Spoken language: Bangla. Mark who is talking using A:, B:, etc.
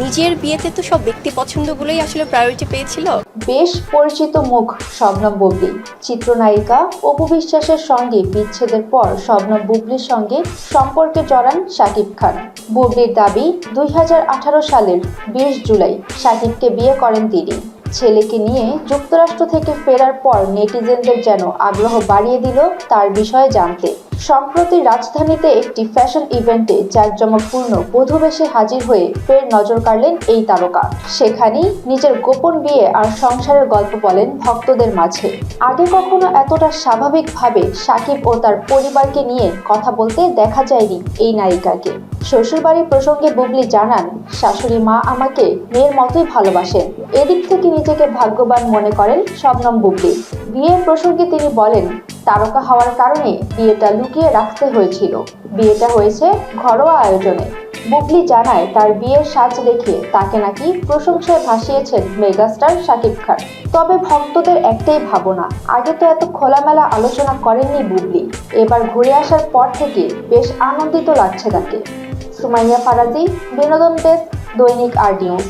A: নিজের বিয়েতে তো সব ব্যক্তি পছন্দগুলোই আসলে প্রায়োরিটি পেয়েছিল।
B: বেশ পরিচিত মুখ শবনম বুবলি। চিত্রনায়িকা অপু বিশ্বাসের সঙ্গে বিচ্ছেদের পর শবনম বুবলির সঙ্গে সম্পর্কে জড়ান শাকিব খান। বুবলির দাবি, দুই হাজার আঠারো সালের বিশ জুলাই শাকিবকে বিয়ে করেন তিনি। ছেলেকে নিয়ে যুক্তরাষ্ট্র থেকে ফেরার পর নেটিজেনদের যেন আগ্রহ বাড়িয়ে দিল তার বিষয়ে জানতে। সম্প্রতি রাজধানীতে একটি ফ্যাশন ইভেন্টে জাঁকজমকপূর্ণ বধূবেশে হাজির হয়ে ফের নজর কাড়লেন এই তারকা। সেখানেই নিজের গোপন বিয়ে আর সংসারের গল্প বলেন ভক্তদের মাঝে। আগে কখনো এতটা স্বাভাবিকভাবে সাকিব ও তার পরিবারকে নিয়ে কথা বলতে দেখা যায়নি এই নায়িকাকে। শ্বশুরবাড়ি প্রসঙ্গে বুবলি জানান, শাশুড়ি মা আমাকে মেয়ের মতোই ভালোবাসেন। এদিক থেকে নিজেকে ভাগ্যবান মনে করেন শবনম বুবলি। বিয়ের প্রসঙ্গে তিনি বলেন, তারকা হওয়ার কারণে বিয়েটা লুকিয়ে রাখতে হয়েছিল। বিয়েটা হয়েছে ঘরোয়া আয়োজনে। বুবলি জানায় তার বিয়ের সাজ দেখে তাকে নাকি প্রশংসায় ভাসিয়েছেন মেগাস্টার শাকিব খান। তবে ভক্তদের একটাই ভাবনা, আগে তো এত খোলামেলা আলোচনা করেননি বুবলি। এবার ঘুরে আসার পর থেকে বেশ আনন্দিত লাগছে তাকে। সুমাইয়া ফারাজি, বিনোদন ডেস্ক, দৈনিক আর নিউজ।